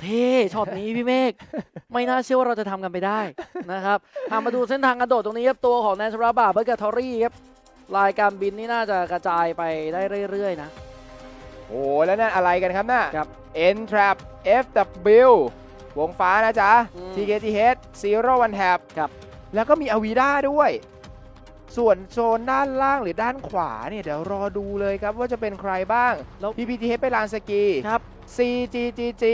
เท่ช็อตนี้พี่เมฆไม่น่าเชื่อว่าเราจะทำกันไปได้นะครับหามาดูเส้นทางกระโดดตรงนี้ครับตัวของแนนชราบาเบอร์กาทอรี่ครับลายการบินนี่น่าจะกระจายไปได้เรื่อยๆนะ โอ้แล้วนั่นอะไรกันครับน่ะ ครับ N Trap FW วงฟ้านะจ๊ะ อืม TKTH Zero One Tap ครับ แล้วก็มีอวีด้าด้วย ส่วนโซนด้านล่างหรือด้านขวาเนี่ยเดี๋ยวรอดูเลยครับว่าจะเป็นใครบ้าง แล้ว PPTH ไปลานสกี ครับ CGGG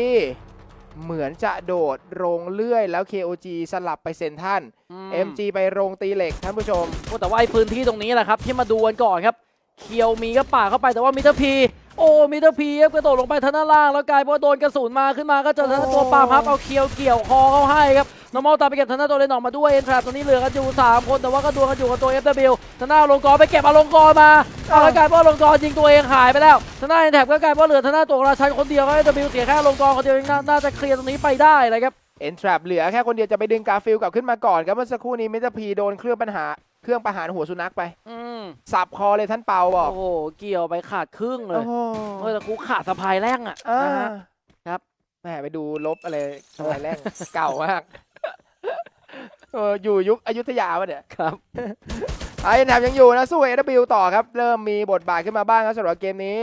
เหมือนจะโดดโรงเลื่อยแล้ว KOG สลับไปเซนทรันอืม MG ไปโรงตีเหล็กท่านผู้ชมโอ้แต่ว่าไอ้พื้นที่ตรงนี้แหละครับ ที่มาดูกันก่อนครับ เคียวมีก็ป่าเข้าไปแต่ว่ามิเตอร์พีโอ้มิเตอร์พีครับกระโดดลงไปทางด้านล่างแล้วกลายเป็นว่าโดนกระสุนมาขึ้นมาก็เจอทางด้านตัวปาล์มครับเอาเคียวเกี่ยวคอเขาให้ครับ น้องมอลตามไปเก็บทางด้านตัวเลนออกมาด้วยเอ็นทรัตรงนี้เหลือกันอยู่สามคนแต่ว่าก็ดวลกันอยู่กับตัว FW ทางด้านอลงกรณ์ไปเก็บอลงกรณ์มาเอาแล้วกลายเป็นว่าอลงกรณ์ยิงตัวเองหายไปแล้วทางด้านเอ็นแท็บก็กลายเป็นว่าเหลือทางด้านตัวราชันคนเดียวก็ FW เสียแค่อลงกรณ์คนเดียวเองน่าน่าจะเคลียร์ตรงนี้ไปได้เลยครับ N Trap เหลือแค่คนเดียวจะไปดึงกาฟิลกลับขึ้นมาก่อนครับเมื่อสักครู่นี้มิสเตอร์พีโดนเครื่องปัญหาเครื่องประหารหัวสุนัขไปอืมสับคอเลยท่านเปาบอก โอ้โห เกี่ยวไปขาดครึ่งเลยโอ้โหเออแต่กูขาดสะพายแรงอะอ่านะฮะครับแหมไปดูลบอะไรสมัยแรกเก่ามาก เอออยู่ยุคอยุธยาวะเนี่ยครับไอ้แถมยังอยู่นะสู้ AW ต่อครับ เริ่มมีบทบาทขึ้นมาบ้างครับสำหรับเกมนี้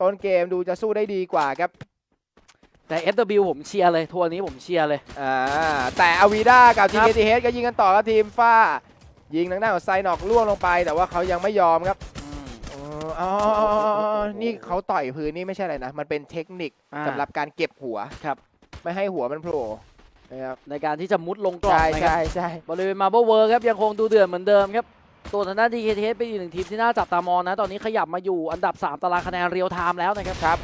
ต้นเกมดูจะสู้ได้ดีกว่าครับ แต่ FW ผมเชียร์เลย ทัวร์นี้ผมเชียร์เลย อ่าแต่อวีด้ากับครับ TKTH ก็ยิงกันต่อกับทีมฟ้า ยิงทางด้านของไซนอกล่วงลงไป แต่ว่าเขายังไม่ยอมครับเอออ๋ออ๋ออ๋ออ๋อนี่เขาต่อยพื้นนี่ไม่ใช่อะไรนะ มันเป็นเทคนิคอ่าสำหรับการเก็บหัวครับ ไม่ให้หัวมันโผล่ นะครับในการที่จะมุดลงกล่องใช่นะครับใช่ใช่บริเวณมา r บ l เวิร์ครับยังคงดูเดือดเหมือนเดิมครับตัวทางด้าน DKTH เป็นอีกหนึ่งทีมที่น่าจับตามองนะ ตอนนี้ขยับมาอยู่อันดับ 3 ตารางคะแนนเรียลไทม์แล้วนะครับครับ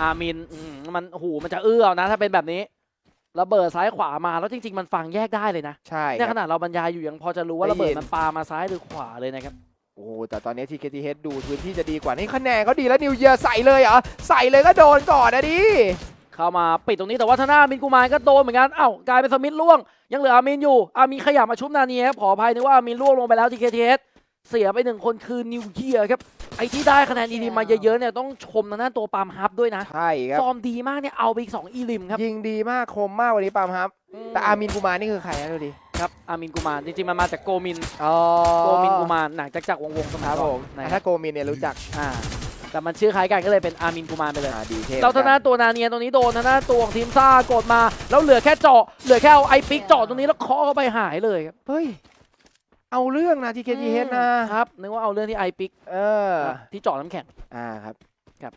อามินอืมมันโอ้โหมันจะเอื้อเอานะ ถ้าเป็นแบบนี้ระเบิดซ้ายขวามาแล้วจริง ๆ มันฟังแยกได้เลยนะใช่เนี่ยคขรับนาดเราบรรยายอยู่ยังพอจะรู้ว่าได้ระเบิดยินมันปามาซ้ายหรือขวาเลยนะครับโอ้โหแต่ตอนนี้ TKTH ดูพื้นที่จะดีกว่านี่คะแนนเขาดีแล้วนิวเยียใส่เลยเหรอใส่เลยก็โดนก่อนนะดิ เข้ามาปิดตรงนี้แต่ว่าทางหน้าอามินกูมานก็โดนเหมือนกันเอ้ากลายเป็นสมิธล่วง ยังเหลืออามินอยู่อามินขยับมาชุบนาเนียครับขออภัยนึกว่าอามินล่วงลงไปแล้วทีเคทีเอสเสียไปหนึ่งคนคือนิวเยียครับไอ้ที่ได้คะแนนอีลิมมาเยอะๆเนี่ยต้องชมทางด้านตัวปาล์มฮับด้วยนะใช่ครับฟอร์มดีมากเนี่ยเอาไปอีกสองอีลิมครับยิงดีมากคมมากวันนี้ปาล์มครับแต่อามินกูมารนี่คือใครนะดูดิครับอามินกูมานจริงๆมันมาจากโกมินอ๋อโกมินกูมานหนังจากจากวงวงสคมัรัยบก่ผอนมนะคถ้ารับโกมินเนี่ยรู้จักอ่า แต่มันชื่อคล้ายกันก็เลยเป็นอามินกูมานไปเลยอ่าดีเทพเราทางด้านตัวนาเนียตรงนี้โดนทางด้านตัวของทีมซ่ากดมา แล้วเหลือแค่เจาะเหลือแค่เอาไอปิกเจาะตรงนี้แล้วเคาะเข้าไปหายเลยครับเฮ้ยเอาเรื่องนะ TKTH นะครับนึกว่าเอาเรื่องที่ไอปิกเออที่เจาะน้ำแข็งอ่าครับครับ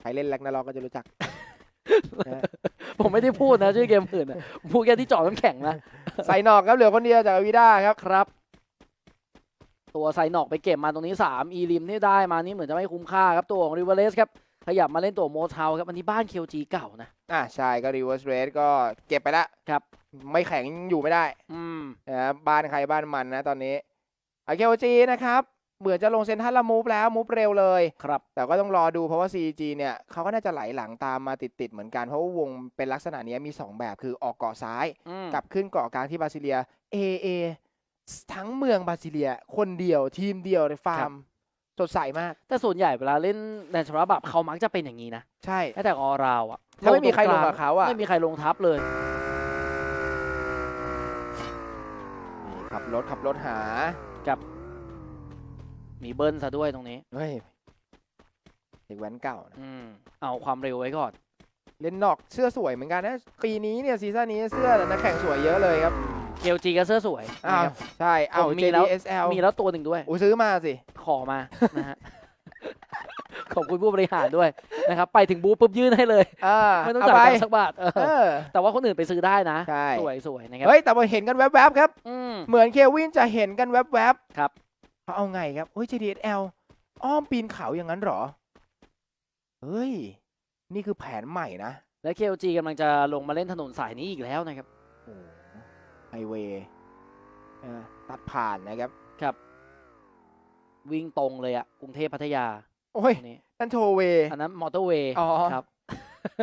ใครเล่นแร็กนาล็อกก็จะรู้จักผมไม่ได้พูดนะชื่อเกมอื่นนะพูดแค่ที่เจาะน้ำแข็งนะใส่นอกครับเหลือคนเดียวจากอวิด้าครับครับ ตัวไซนอกไปเก็บมาตรงนี้ 3 อีริมที่ได้มานี่เหมือนจะไม่คุ้มค่าครับตัวของริเวเลสครับขยับมาเล่นตัวโมเทาครับอันนี้บ้านเคียวจีเก่านะอ่าใช่ก็ reverse rate ก็เก็บไปแล้วครับ ไม่แข็งอยู่ไม่ได้ อืมนะครับบ้านใครบ้านมันนะตอนนี้อาเคโอจีนะครับเหมือนจะลงเซนทรัลละมูฟแล้วมูฟเร็วเลยครับ แต่ก็ต้องรอดูเพราะว่า CG เนี่ยเขาก็น่าจะไหลหลังตามมาติดๆเหมือนกัน เพราะว่าวงเป็นลักษณะนี้มี 2 แบบคือออกเกาะซ้ายอืมกลับขึ้นเกาะกลางที่บราซิเลีย AA ทั้งเมืองบราซิเลีย คนเดียวทีมเดียวในฟาร์มสดใสมาก แต่ส่วนใหญ่เวลาเล่นในชราบับเขามักจะเป็นอย่างนี้นะ ใช่แม้แต่ออราวอะถ้าไม่มีใครลงตกับเขาอะไม่มีใครลงทับเลยนี่ขับรถขับรถหามีเบิ้ลซะด้วยตรงนี้เฮ้ยเด็กแว้นเก่านะอืมเอาความเร็วไว้ก่อน เล่นนอกเสื้อสวยเหมือนกันนะปีนี้เนี่ยซีซั่นนี้เสื้อนักแข่งสวยเยอะเลยครับ เกลจีก็เสื้อสวยอ้าวนะครับใช่เอา ผมมีแล้ว JDSL มีแล้วตัวหนึ่งด้วย โอ้ซื้อมาสิ ขอมานะฮะ ขอบคุณผู้บริหารด้วยนะครับ ไปถึงบูธปุ๊บยื่นให้เลยอ่าไม่ต้องเอาจ่ายไปตังค์สักบาทเออเออ แต่ว่าคนอื่นไปซื้อได้นะ ใช่ สวยสวยนะครับเฮ้ย แต่พอเห็นกันแวบๆครับ อืม เหมือนเควินจะเห็นกันแวบๆครับ เขาเอาไงครับเฮ้ย JDSL อ้อมปีนเขาอย่างนั้นเหรอ เฮ้ย นี่คือแผนใหม่นะ และเคลจีกำลังจะลงมาเล่นถนนสายนี้อีกแล้วนะครับ โอ้ไฮ เวย์อ่าตัดผ่านนะครับ วิ่งตรงเลยอะกรุงเทพพัทยา โอ้ยตรงนี้นั่นโทเวย์อันนั้นมอเตอร์เวย์อ๋อครับ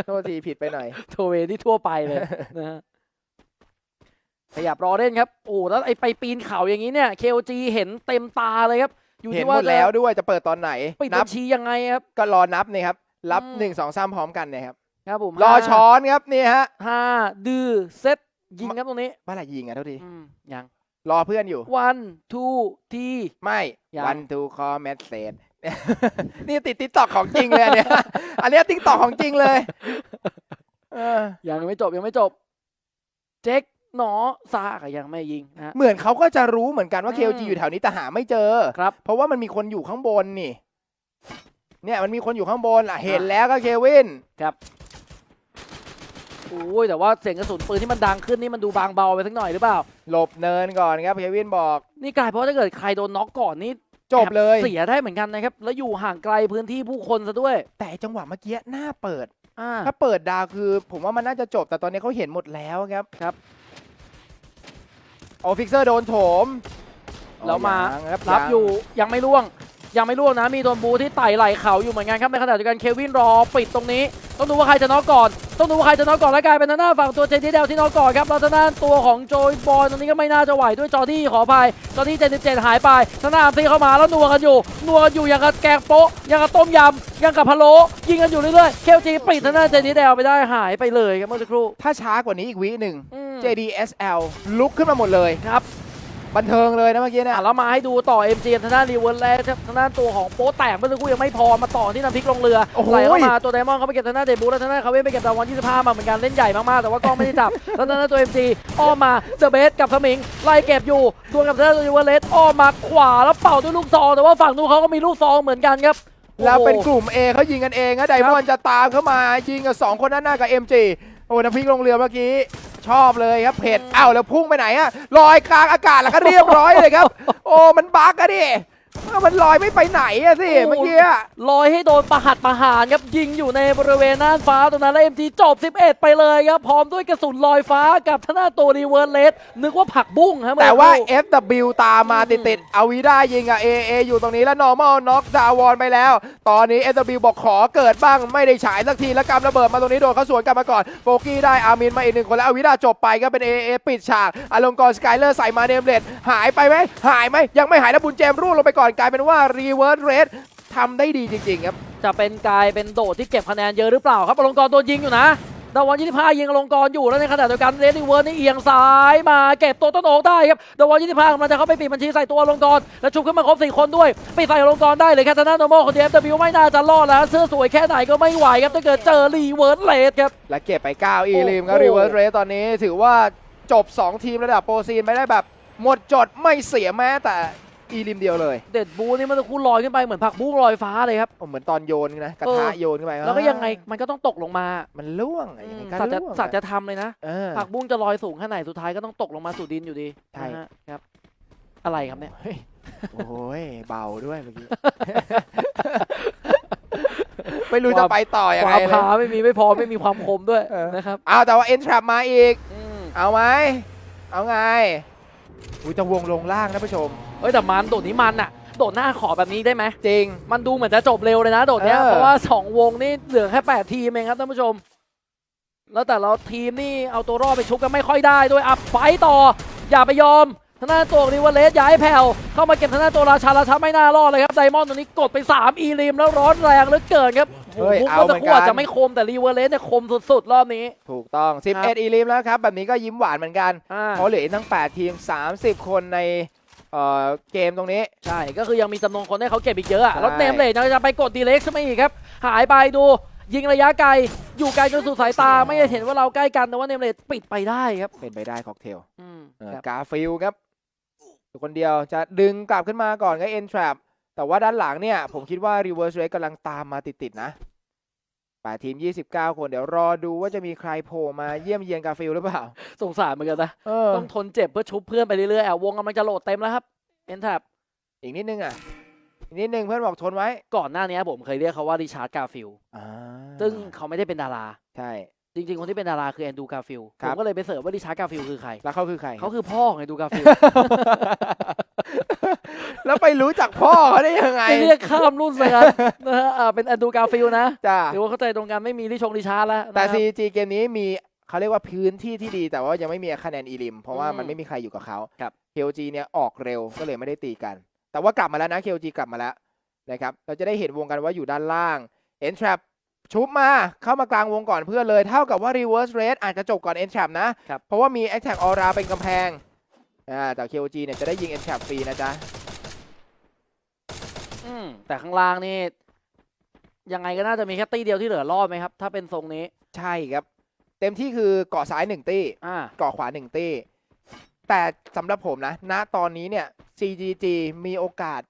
โทษทีผิดไปหน่อย โทเวย์ที่ทั่วไปเลยนะฮะขยับรอเล่นครับ โอ้แล้วไอไปปีนเขาอย่างนี้เนี่ย KOG เห็นเต็มตาเลยครับ อยู่เห็นที่หมว่าดแล้วด้วยจะเปิดตอนไหนปิดนับัญชียังไงครับ ก็รอนับเนี่ยครับ รับอืมหนึ่งสองสามพร้อมกันเนี่ยครับ ครับผมรอห้าช้อนครับนี่ฮะห้าดื้อเซต ยิงครับตรงนี้เมื่อไหร่ยิงอะเท่าทีอืมยังรอเพื่อนอยู่ one two ที ไม่ยัง วันทูคอแมสเซจ นี่ติดติ๊กตอกของจริงเลยอันเนี่ย อันเนี้ติ๊กตอกของจริงเลยเออยังไม่จบยังไม่จบ เจ๊กหนอซาก็ยังไม่ยิงนะฮะ เหมือนเขาก็จะรู้เหมือนกันว่า อืมเคจีอยู่แถวนี้แต่หาไม่เจอ ครับ เพราะว่ามันมีคนอยู่ข้างบนนี่ เนี่ยมันมีคนอยู่ข้างบนอะเห็นแล้วก็เควิน โอ้ยแต่ว่าเสียงกระสุนปืนที่มันดังขึ้นนี่มันดูบางเบาไปสักหน่อยหรือเปล่า หลบเนินก่อนครับเควินบอก นี่กลายเพราะถ้าเกิดใครโดนน็อกก่อนนี่จบเลยเสียได้เหมือนกันนะครับ แล้วอยู่ห่างไกลพื้นที่ผู้คนซะด้วย แต่จังหวะเมื่อกี้หน้าเปิดอ่าถ้าเปิดดาวคือ ผมว่ามันน่าจะจบแต่ตอนนี้เขาเห็นหมดแล้วครับครับโอฟิกเซอร์โดนโถมแล้วมายังครับรับงอยู่ยังไม่ล่วง ยังไม่ล่วงนะมีโดนบูที่ไต่ไหลเขาอยู่เหมือนกันครับในขณะเดียวกันเควินรอปิดตรงนี้ ต้องดูว่าใครจะน็อกก่อน ต้องดูว่าใครจะน็อกก่อนและกลายเป็นทางหน้าฝั่งตัวเจดีเดลที่น็อกก่อนครับแล้วทางด้านตัวของโจยบอลตรงนี้ก็ไม่น่าจะไหวด้วยจอที่ขออภัยจอที่77 หายไปทางหน้าอาร์ซีเข้ามาแล้วนัวกันอยู่นัวกันอยู่อย่างกับแกงโป๊ะอย่างกับต้มยำอย่างกับพะโล้ยิงกันอยู่เรื่อยๆเคลจีปิดทางหน้าเจดีเดลไปได้หายไปเลยครับเมื่อสักครู่ถ้าช้ากว่านี้อีกวิหนึ่งอืม JDSL ลุกขึ้นมาหมดเลยครับ บันเทิงเลยนะเมื่อกี้เนี่ยอะแล้วมาให้ดูต่อ MG ทางด้านรีเวิร์สแล้วทางด้านตัวของโป๊แตกเมื่อสักครู่ยังไม่พอมาต่อที่น้ำพริกลงเรือโอ้โหไหลเข้ามาตัวไดมอนด์เขาไปเก็บทางด้านเดบูแล้วทางด้านเขาไปเก็บดาววัน25 มาเหมือนกันเล่นใหญ่มากๆแต่ว่าก็ไม่ได้จับแล้วทางด้านตัว MG อ้อมมาเดอะเบสกับสมิงไล่เก็บอยู่ดวลกับทางด้านตัวรีเวิร์สเลสอ้อมมาขวาแล้วเป่าด้วยลูกซองแต่ว่าฝั่งนู้นเขาก็มีลูกซองเหมือนกันครับแล้วเป็นโอ้กโหลุ่ม A เขายิงกันเองนะไดมอนด์จะตามเข้ามายิงกับสองคนด้านหน้ากับ MG โอ้น้ำพริกลงเรือเมื่อกี้ ชอบเลยครับเผ็ดอ้าวแล้วพุ่งไปไหนอะลอยกลางอากาศแล้วก็เรียบร้อยเลยครับ โอ้มันบักอะดิ มันลอยไม่ไปไหนอะสิเมื่อกี้อะลอยให้โดนประหัตประหารครับยิงอยู่ในบริเวณน่านฟ้าตรงนั้นแล้ว MG จบ 11 ไปเลยครับ พร้อมด้วยกระสุนลอยฟ้ากับทางด้านตัวรีเวิร์สเลสนึกว่าผักบุ้งฮะเมื่อแต่สักคว่ารู่ FW ตามมาติดๆเอาวีด้ายิงกับ AA อยู่ตรงนี้แล้ว normal knock ดาวอนไปแล้ว ตอนนี้ FW บอกขอเกิดบ้างไม่ได้ฉายสักทีแล้วกำระเบิดมาตรงนี้โดนเขาสวนกลับมาก่อนโฟกี้ได้อามินมาอีกหนึ่งคนแล้วเอาวีด้าจบไปก็เป็น AA ปิดฉากอลงกรสกายเลอร์ใส่มาเนมเลดหายไปไหมหายไหมยังไม่หายแล้วบุญเจมส์ร่วงลงไปก่อนกลายเป็นว่ารีเวิร์สเรสทำได้ดีจริงๆครับ จะเป็นกลายเป็นโดดที่เก็บคะแนนเยอะหรือเปล่าครับอลงกรณ์โดนยิงอยู่นะดาวัน25ยิงอลงกรณ์อยู่แล้วในขณะเดียวกันเรดดี้เวิร์ดนี่เอียงซ้ายมาเก็บตัวต้นโอกได้ครับดาวัน25กำลังจะเข้าไปปิดบัญชีใส่ตัวอลงกรณ์แล้วชุบขึ้นมาครบ4คนด้วยปิดใส่อลงกรณ์ได้เลยแค่ทางด้านโนโมคนเดียวแต่บิวไม่น่าจะรอดแล้วเสื้อสวยแค่ไหนก็ไม่ไหวครับถ้าเกิดเจอรีเวิร์ดเลดครับและเก็บไป9อีลิมครับโอ้รีโหเวิร์สเรสตอนนี้ถือว่าจบ 2 ทีมระดับโปรซีนไปได้แบบหมดจดไม่เสียแม้แต่ อีลิมเดียวเลย เด็ดบูนี่มันจะคู่ลอยขึ้นไปเหมือนผักบุ้งลอยฟ้าเลยครับ เหมือนตอนโยนนะกระทะเออโยนขึ้นไปแล้วก็ยังไงมันก็ต้องตกลงมา มันล่วงอะอืยังมไงก็สัตว์จะล่วงสัตว์อะจะทำเลยนะเออผักบุ้งจะลอยสูงแค่ไหนสุดท้ายก็ต้องตกลงมาสู่ดินอยู่ดีใช่นะฮะครับ อะไรครับเนี่ยเฮ้ยโอ้ยเบาด้วยเมื่อกี้ไม่รู้จะไปต่อยังคไงวามเลยพาไม่มีไม่พอไม่มีความคมด้วยเออนะครับเอาแต่ว่าเอ็นทรัมาอีกอืมเอาไหมเอาไงอุ้ยจะวงลงล่างนะผู้ชม เอ้ยแต่มันโดดนี้มันอะโดดหน้าขอแบบนี้ได้ไหมจริง มันดูเหมือนจะจบเร็วเลยนะ โดดเนี้ยเออ เพราะว่า 2 วงนี่เหลือแค่ 8 ทีมเองครับท่านผู้ชม แล้วแต่เราทีมนี่เอาตัวรอดไปชุบกันไม่ค่อยได้ด้วยอัพไฟต์ต่อ อย่าไปยอมทางด้านตัวริวเลสย้ายแผ่วเข้ามาเก็บทางด้านตัวราชาราชาไม่น่ารอดเลยครับไดมอนด์ตัวนี้กดไป 3 อีลิมแล้วร้อนแรงเหลือเกินครับเฮ้ยโอ้โหเอาพุกเหมืเมื่ออนกันสักครู่อาจจะไม่คมแต่ริวเลสเนี่ยคมสุดๆรอบนี้ถูกต้องครับ11 อีลิมแล้วครับ แบบนี้ก็ยิ้มหวานเหมือนกัน อ่า เพราะเหลืออีกทั้ง 8 ทีม 30 คนใน เอ่อเกมตรงนี้ ใช่ ก็คือยังมีจำนวนคนให้เขาเก็บอีกเยอะอะใช่ แล้วเนมเลดยังจะไปกดดีเล็กใช่ไหมอีกครับ หายไปดู ยิงระยะไกล อยู่ไกลจนสุดสายตา ไม่ได้เห็นว่าเราใกล้กันแต่ว่าเนมเลดปิดไปได้ครับเป็นไปได้ค็อกเทลอืมเออครับกาฟิลครับอยู่คนเดียวจะดึงกลับขึ้นมาก่อนก็เอ็นทรัพแต่ว่าด้านหลังเนี่ย ผมคิดว่า Reverse Rate กำลังตามมาติด ๆ นะ แปดทีม 29 คน เดี๋ยวรอดูว่าจะมีใครโผล่มาเยี่ยมเยียนกาฟิลหรือเปล่า สงสารเหมือนกันนะเออต้องทนเจ็บเพื่อชุบเพื่อนไปเรื่อยๆอะวงกำลังจะโหลดเต็มแล้วครับเอ็นแท็บอีกนิดนึงอะ อีกนิดนึงเพื่อนบอกทนไว้ ก่อนหน้านี้ผมเคยเรียกเขาว่าริชาร์ดกาฟิลอ่าซึ่งเขาไม่ได้เป็นดารา ใช่ จริง ๆ คนที่เป็นดาราคือแอนดูกาฟิลคผรับมก็เลยไปเสิร์ชว่าริชาร์ดกาฟิลคือใคร แล้วเขาคือใคร เขาคือพ่อของแอนดูกาฟิล แล้วไปรู้จักพ่อเขาได้ยังไงไปเรียกข้ามรุ่นเลยครับนะฮะอ่าเป็นแอนดูกาฟิลนะจ้าหรือว่าเข้าใจตรงกันไม่มีริชงริชาร์ดแล้วแต่นะครับ CG เกมนี้มีเขาเรียกว่าพื้นที่ที่ดีแต่ว่ายังไม่มีคะแนนอีลิม เพราะว่าอืมมันไม่มีใครอยู่กับเขา ครับ KOG เนี่ยออกเร็วก็เลยไม่ได้ตีกัน แต่ว่ากลับมาแล้วนะ KOG กลับมาแล้วนะครับเราจะได้เห็นวงกันว่าอยู่ด้านล่าง e n t r a p ชุบมาเข้ามากลางวงก่อนเพื่อนเลย เท่ากับว่า reverse rate อาจจะจบก่อน end trap นะครับ เพราะว่ามี attack aura เป็นกำแพงอ่าแต่ KOG เนี่ยจะได้ยิง end trap ฟรีนะจ๊ะอืม แต่ข้างล่างนี่ยังไงก็น่าจะมีแค่ตีเดียวที่เหลือรอดไหมครับ ถ้าเป็นทรงนี้ ใช่ครับ เต็มที่คือเกาะซ้ายหนึ่งตี้อ่า เกาะขวาหนึ่งตี้ แต่สำหรับผมนะ ณตอนนี้เนี่ย CGG มีโอกาส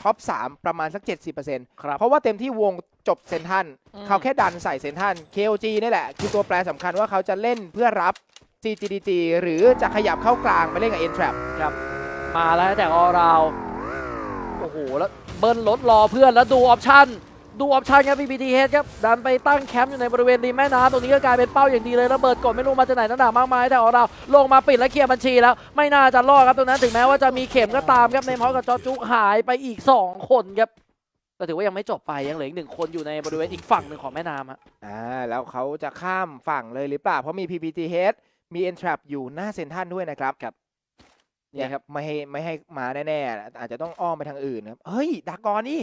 ท็อป 3 ประมาณสัก 70%ครับ เพราะว่าเต็มที่วงจบเซนทันอืมเขาแค่ดันใส่เซนทัน KOG นี่แหละ คือตัวแปรสำคัญว่าเขาจะเล่นเพื่อรับ CGDG หรือจะขยับเข้ากลางไปเล่นกับ N Trap มาแล้วแต่ออราว โอ้โห แล้วเบิ้ลรถรอเพื่อนแล้วดูออปชั่น ดูออปชั่นครับ PPTH ครับ ดันไปตั้งแคมป์อยู่ในบริเวณริมแม่น้ำตรงนี้ก็กลายเป็นเป้าอย่างดีเลยระเบิดกดไม่รู้มาจากไหนนั่นหนามากมายแต่ออราลงมาปิดและเคลียร์บัญชีแล้ว ไม่น่าจะรอดครับตรงนั้นถึงแม้ว่าจะมีเข็มก็ตามครับในพร้อมกับจอจุกหายไปอีก 2 คนครับแต่ถือว่ายังไม่จบไปยังเหลืออีกหนึ่งคนอยู่ในบริเวณอีกฝั่งหนึ่งของแม่น้ำฮะอ่าแล้วเขาจะข้ามฝั่งเลยหรือเปล่าเพราะมี PPTH มี Entrap อยู่หน้าเซนทันด้วยนะครับ เนี่ยครับไม่ให้ไม่ให้มาแน่ๆอาจจะต้องอ้อมไปทางอื่นครับเฮ้ยดักก่อนนี่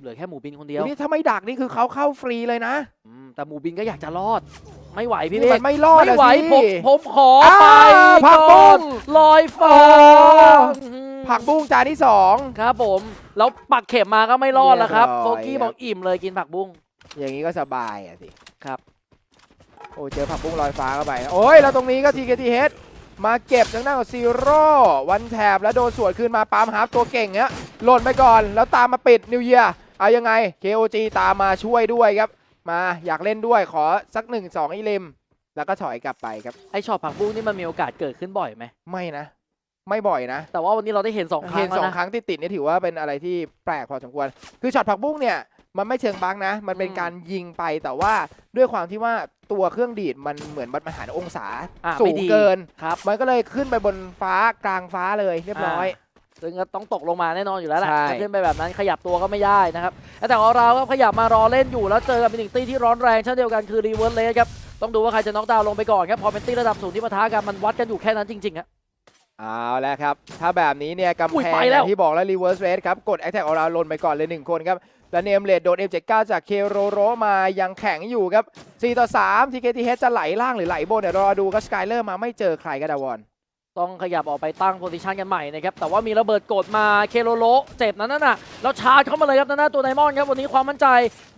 เหลือแค่หมูบินคนเดียวนี่ถ้าไม่ดักนี่คือเขาเข้าฟรีเลยนะอืมแต่หมูบินก็อยากจะรอด ไม่ไหวพี่นี่เมมัฆนไม่รอดไม่อะไหวสิผมผมขออ้าวไปผักบุ้ก่อนงลอยฟ้าโอ้ผักบุ้งจานที่สองครับผมแล้วปักเข็มมาก็ไม่รอดแล้วครับเรียบโฟร้อยกี้ครับบอกอิ่มเลยกินผักบุ้งอย่างนี้ก็สบายอะสิครับโอ้เจอผักบุ้งลอยฟ้าเข้าไป โอ้ยแล้วตรงนี้ก็ TKTH มาเก็บทางด้านของซีโร่วันแถบแล้วโดนสวนคืนมาปาล์มฮาร์ฟตัวเก่งเนี้ยหล่นไปก่อน แล้วตามมาปิดนิวเยียเอายังไง KOG ตามมาช่วยด้วยครับ มาอยากเล่นด้วยขอสักหนึ่งสองอีลิมแล้วก็ถอยกลับไปครับ ไอช็อตผักบุ้งนี่มันมีโอกาสเกิดขึ้นบ่อยไหมไม่นะ ไม่บ่อยนะ แต่ว่าวันนี้เราได้เห็นสองครั้เห็งนแล้วสองนะครั้งติดๆเนี่ยถือว่าเป็นอะไรที่แปลกพอสมควร คือช็อตผักบุ้งเนี่ย มันไม่เชิงบังนะ มันเป็นอืมการยิงไปแต่ว่าด้วยความที่ว่าตัวเครื่องดีดมันเหมือนมันหารองศาอะสูไม่งดีเกินครับมันก็เลยขึ้นไปบนฟ้ากลางฟ้าเลยเรียบร้อยซึ่งก็ต้องตกลงมาแน่นอนอยู่แล้วแหละใช่จะขึ้นไปแบบนั้นขยับตัวก็ไม่ได้นะครับแต่ของเราก็ขยับมารอเล่นอยู่แล้วเจอกับเป็นหนึ่งตีที่ร้อนแรงเช่นเดียวกันคือรีเวิร์สเลสครับต้องดูว่าใครจะน็อกดาวน์ลงไปก่อนครับพอเป็นตีระดับสูงที่ปะทะกันมันวัดกันอยู่แค่นั้นจริงๆฮะเอาแล้วครับ ถ้าแบบนี้เนี่ยกำอุ้แพยงไปอแล้วย่างที่บอกแล้ว reverse rate ครับ กด attack ออราลนไปก่อนเลย 1 คนครับ และเนมเลดโดน M79 จากเคโรโรมายังแข็งอยู่ครับ 4 ต่อ 3 TKTH จะไหลล่างหรือไหลบนเดี๋ยวรอดูก็สกายเลอร์มาไม่เจอใครก็ดาวอนต้องขยับออกไปตั้งโพซิชันกันใหม่นะครับ แต่ว่ามีระเบิดกดมาเคโรโลเจ็บนั้นน่ะแล้วชาร์จเข้ามาเลยครับนั่นน่ะตัวไดมอนด์ครับ วันนี้ความมั่นใจ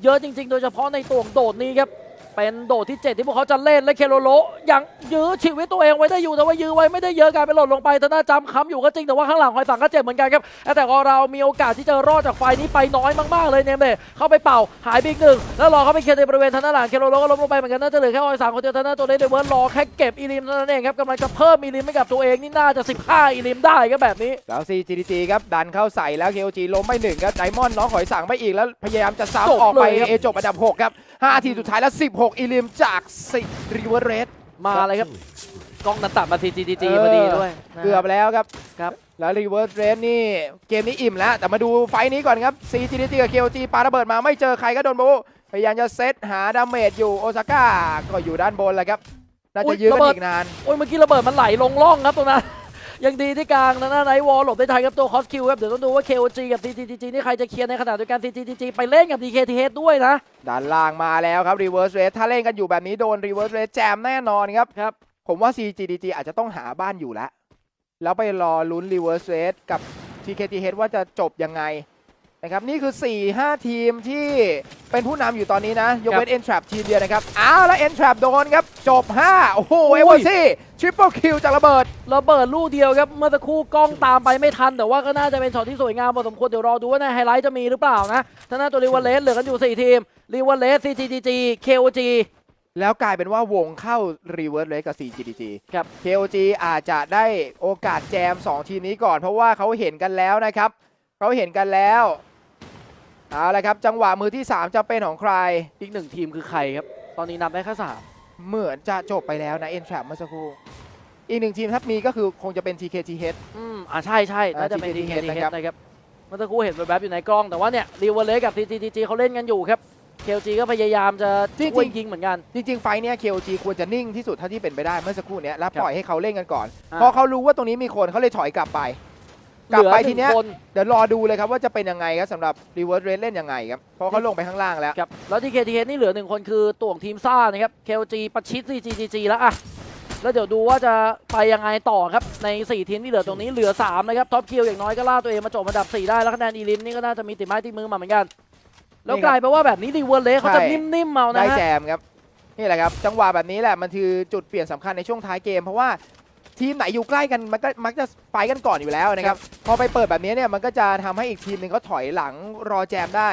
เยอะจริง ๆ โดยเฉพาะในตัวงโดดนี้ครับ เป็นโดดที่ 7 ที่พวกเขาจะเล่นและเคโลโลยังยื้อชีวิตตัวเองไว้ได้อยู่แต่ว่ายื้อไว้ไม่ได้เยอะกลายเป็นหล่นลงไปแต่น่าจำค้ำอยู่ก็จริงแต่ว่าข้างหลังคอยสั่งก็เจ็บเหมือนกันครับแต่ของเรามีโอกาสที่จะรอดจากไฟนี้ไปน้อยมากๆเลยเนมเดเข้าไปเป่าหายไปอีกหนึ่งแล้วรอเข้าไปเคลียร์ในบริเวณทางด้านหลังเคโลโลก็ล้มลงไปเหมือนกันน่าจะเหลือแค่ออยสามคนเดียวทางด้านตัวเล่นเดเวิร์ดรอแค่เก็บอีลิมเท่านั้นเองครับกำลังจะเพิ่มอีลิมให้กับตัวเองนี่น่าจะ 15 อีลิมได้ครับแบบนี้แล้ว CGDG ครับดันเข้าใส่แล้ว KOG ล้มไปหนึ่งครับไดมอนด์น้องหอยสั่งไปอีกแล้วพยายามจะจบซ้ำออกไปเลยครับเอจบอันดับ6ครับ5ทีสุดท้ายแล้ว16อีลิมจากริเวอร์เรสมาเลยครับ กล้องนันตัดมาทีจีจีพอดีด้วยนะเกือบแล้วครับครับ แล้วรีเวิร์สเรสนี่เกมนี้อิ่มแล้ว แต่มาดูไฟท์นี้ก่อนครับ CGDG กับ KOG ปาระเบิดมาไม่เจอใครก็โดนโบะพยายามจะเซตหาดาเมจอยู่โอซาก้าก็อยู่ด้านบนแหละครับน่าอุ๊จะยยื้อกัระนเบิดอีกนานโอ้ยเมื่อกี้ระเบิดมันไหลลงร่องครับตรงนั้น ยังดีที่กลางนะนะไนท์วอลหลบได้ทันครับตัวคอสคิวครับเดี๋ยวต้องดูว่า KOG กับ TTG นี่ใครจะเคลียร์ในขณะเดียวกัน TTG ไปเล่นกับ DKTH ด้วยนะด้านล่างมาแล้วครับรีเวิร์สเรสถ้าเล่นกันอยู่แบบนี้โดนรีเวิร์สเรสแจมแน่นอนครับครับผมว่า CGDG อาจจะต้องหาบ้านอยู่แล้วแล้วไปรอลุ้นรีเวิร์สเรสกับ TKTH ว่าจะจบยังไง นะครับนี่คือ 4-5 ทีมที่เป็นผู้นำอยู่ตอนนี้นะ ยกเว้น Entrap ทีมเดียวนะครับอ้าวแล้ว Entrap โดนครับ จบ 5 โอ้โหอุ้เอยเวอร์ซี่ทริปเปิลคิวจากระเบิด ระเบิดลูกเดียวครับ เมื่อสักครู่กล้องตามไปไม่ทัน แต่ว่าก็น่าจะเป็นช็อตที่สวยงามพอสมควร เดี๋ยวรอดูว่าในไฮไลท์จะมีหรือเปล่านะทางด้านตัวริวเลสเหลือกันอยู่ 4 ทีมริวเลส CTG KOG แล้วกลายเป็นว่าวงเข้า Reverse Race กับ CGDG ครับ KOG อาจจะได้โอกาสแจม 2 ทีมนี้ก่อน เพราะว่าเขาเห็นกันแล้วนะครับเขาเห็นกันแล้ว เอาละครับจังหวะมือที่ 3 จะเป็นของใคร อีกหนึ่งทีมคือใครครับ ตอนนี้นับได้แค่สามเหมือนจะจบไปแล้วนะ n t r a p เมื่อสักครู่อีกหนึ่งทีมถ้ามีก็คือคงจะเป็น TKTH อืมอ่าใช่ใช่น่าจะเป็น TKTH DKTH นะครับนะครับเมื่อสักครู่เห็นแวบๆอยู่ในกล้อง แต่ว่าเนี่ยริวเลสกับ TTG เขาเล่นกันอยู่ครับ KOG ก็พยายามจะจริงๆช่วยยิงเหมือนกัน จริง ๆ ไฟท์เนี้ย KOG ควรจะนิ่งที่สุดเท่าที่เป็นไปได้เมื่อสักครู่เนี้ยแล้วครับปล่อยให้เขาเล่นกันก่อนอ่าพอเขารู้ว่าตรงนี้มีคนเขาเลยถอยกลับไป กลับไปหอหทีเนี้ยงคนเดี๋ยวรอดูเลยครับว่าจะเป็นยังไงครับสำหรับ reverse rate เล่นยังไงครับเพราะเขาลงไปข้างล่างแล้วครับแล้วที่ KTH นี่เหลือหนึ่งคนคือตัวของทีมซ่านะครับ KLG ประชิด CGGG แล้วอะแล้วเดี๋ยวดูว่าจะไปยังไงต่อครับใน 4 ทีมที่เหลือตรงนี้เหลือ3นะครับท็อปคิวอย่างน้อยก็ล่าตัวเองมาจบอันดับ 4 ได้แล้วคะแนนอีลิมนี่ก็น่าจะมีติดไม้ติดมือมาเหมือนกัน แล้วนี่ครับกลายเป็นว่าแบบนี้รีเวิร์เลสเขาจะใช่นิ่มๆเมานะได้ฮะแจมครับนี่แหละครับจังหวะแบบนี้แหละมันคือจุดเปลี่ยนสำคัญในช่วงท้ายเกม เพราะว่า ทีมไหนอยู่ใกล้กันมันก็มักจะไฟกันก่อนอยู่แล้วนะครับ พอไปเปิดแบบนี้เนี่ยมันก็จะทำให้อีกทีมหนึ่งเขาถอยหลังรอแจมได้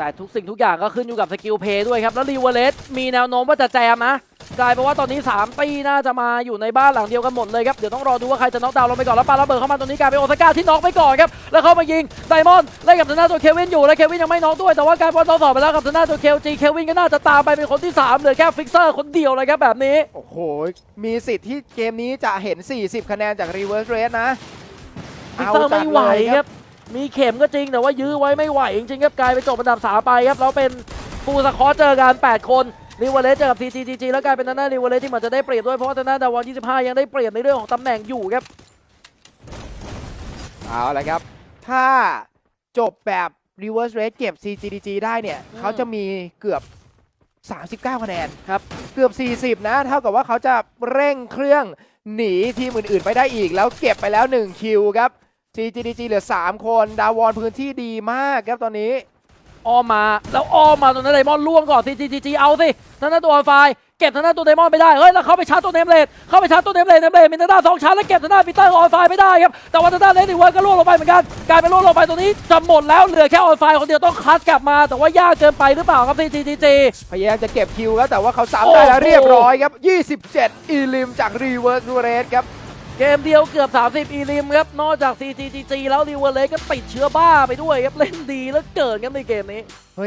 แต่ทุกสิ่งทุกอย่างก็ขึ้นอยู่กับสกิลเพย์ด้วยครับ แล้วรีเวอร์เลสมีแนวโน้มว่าจะแจมนะกลายเป็นว่าตอนนี้3ปีน่าจะมาอยู่ในบ้านหลังเดียวกันหมดเลยครับ เดี๋ยวต้องรอดูว่าใครจะน็อกดาวน์ลงไปก่อน แล้วปาระเบิดเข้ามาตรงนี้กลายเป็นโอซาก้าที่น็อกไปก่อนครับ แล้วเข้ามายิงไดมอนด์ไล่กับทางหน้าตัวเควินอยู่ แล้วเควินยังไม่น็อกด้วย แต่ว่ากลายเป็นว่าน็อกสองไปแล้วกับทางหน้าตัวเคลจีเควินก็น่าจะตามไปเป็นคนที่สามเหลือแค่ฟิกเซอร์คนเดียวเลยครับแบบนี้ โอ้โห มีสิทธิ์ที่เกมนี้จะเห็น 40 คะแนนจาก reverse rate นะฟิกเซอร์จัดไม่ไหวเลยครับ มีเข็มก็จริงแต่ว่ายื้อไว้ไม่ไหวจริงๆครับกลายไปจบอันดับสามไปครับแล้วเป็นฟูลสคอร์เจอกัน 8 คนริวเลสเจอกับ CGGG แล้วกลายเป็นทางด้านริวเลสที่เหมือนจะได้เปรียบด้วยเพราะว่าทางด้านดาวอน25 ยังได้เปรียบในเรื่องของตำแหน่งอยู่ครับเอาละครับ ถ้าจบแบบ reverse rate เก็บ CGDG ได้เนี่ยอืมเขาจะมีเกือบ 39 คะแนนครับ เกือบ 40 นะ เท่ากับว่าเขาจะเร่งเครื่องหนีทีมอื่นๆ ไปได้อีก แล้วเก็บไปแล้ว 1 คิวครับ CGDG เหลือ 3 คน ดาวอนพื้นที่ดีมากครับตอนนี้อ้อมมาแล้วอ้อมมาตรงนั้นไดมอนด์ล่วงก่อน CGGG เอาสิทางด้านตัวออนไฟล์เก็บทางด้านตัวไดมอนด์ไม่ได้เฮ้ยแล้วเขาไปชาร์จตัวเนมเลดเข้าไปชาร์จตัวเนมเลดเนมเลดมีทางด้านสองชั้นแล้วเก็บทางด้านปีเตอร์ออนไฟล์ไม่ได้ครับแต่ว่าทางด้านเลนดิเวิร์ก็ล่วงลงไปเหมือนกันกลายเป็นล่วงลงไปตรงนี้จะหมดแล้วเหลือแค่ออนไฟล์คนเดียวต้องคัดกลับมา แต่ว่ายากเกินไปหรือเปล่าครับ CGGG พยายามจะเก็บคิวครับแต่ว่าเขาซ้ำได้แล้วโอ้โหเรียบร้อยครับ 27 อีลิมจาก reverse rate ครับ เกมเดียวเกือบ 30 อีลิมครับ นอกจาก CGGG แล้วริเวอร์เลก็ติดเชื้อบ้าไปด้วยครับ เล่นดีแล้วเกินครับในเกมนี้